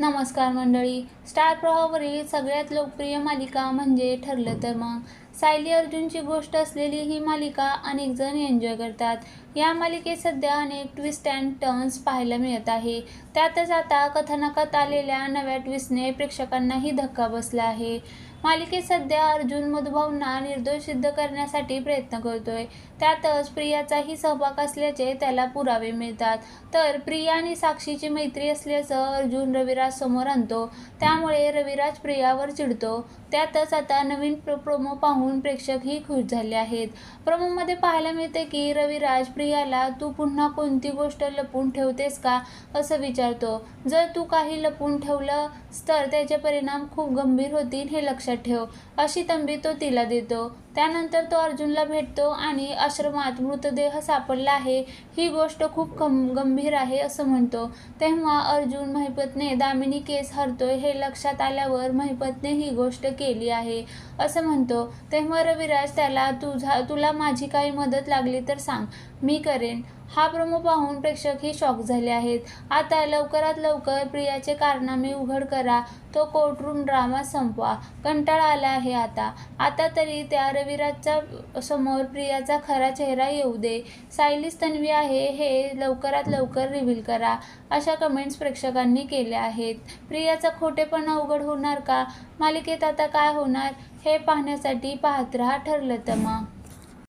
नमस्कार मंडळी. स्टार प्रवाहावरील सगळ्यात लोकप्रिय मालिका म्हणजे ठरलं तर मग सायली अर्जुनची गोष्ट असलेली ही मालिका अनेक जण एन्जॉय करतात. या मालिकेत सध्या अनेक ट्विस्ट अँड टर्न्स पाहायला मिळत आहे. त्यातच आता कथानकात आलेल्या नव्या ट्विस्टने प्रेक्षकांनाही धक्का बसला आहे. मालिकेत सध्या अर्जुन मधुभावना निर्दोष सिद्ध करण्यासाठी प्रयत्न करतोय. त्यातच प्रियाचाही सहभाग असल्याचे त्याला पुरावे मिळतात. तर प्रिया आणि साक्षीची मैत्री असल्याचं अर्जुन रविराज समोर आणतो. त्यामुळे रविराज प्रियावर चिडतो. त्यातच आता नवीन प्रोमो पाहून प्रेक्षकही खुश झाले आहेत. प्रमोमध्ये पाहायला मिळते की रविराज प्रियाला तू पुन्हा कोणती गोष्ट लपून ठेवतेस का असं विचारतो. जर तू काही लपून ठेवलं तर त्याचे परिणाम खूप गंभीर होतील हे लक्षात ठेव. अशी तंबी तो तिला देतो. त्यानंतर तो अर्जुनला भेटतो आणि आश्रमात मृतदेह सापडला आहे. ही गोष्ट खूप गंभीर आहे असं म्हणतो. तेव्हा अर्जुन महिपतने दामिनी केस हरतोय हे लक्षात आल्यावर महिपतने ही गोष्ट केली आहे असं म्हणतो. तेव्हा रविराज त्याला तुझा तुला माझी काही मदत लागली तर सांग. मी करेन. हा प्रोमो पाहून प्रेक्षकही शॉक झाले आहेत. आता लवकरात लवकर प्रियाचे कारनामे उघड करा. तो कोर्टरूम ड्रामा संपवा. कंटाळा आला आहे आता. आता तरी त्या रविराजच्या समोर प्रियाचा खरा चेहरा येऊ दे. सायलीस तन्वी आहे हे लवकरात लवकर रिव्हील करा. अशा कमेंट्स प्रेक्षकांनी केल्या आहेत. प्रियाचा खोटेपणा उघड होणार का? मालिकेत आता काय होणार? हे पाहण्यासाठी पाहत राहा ठरलं तर मग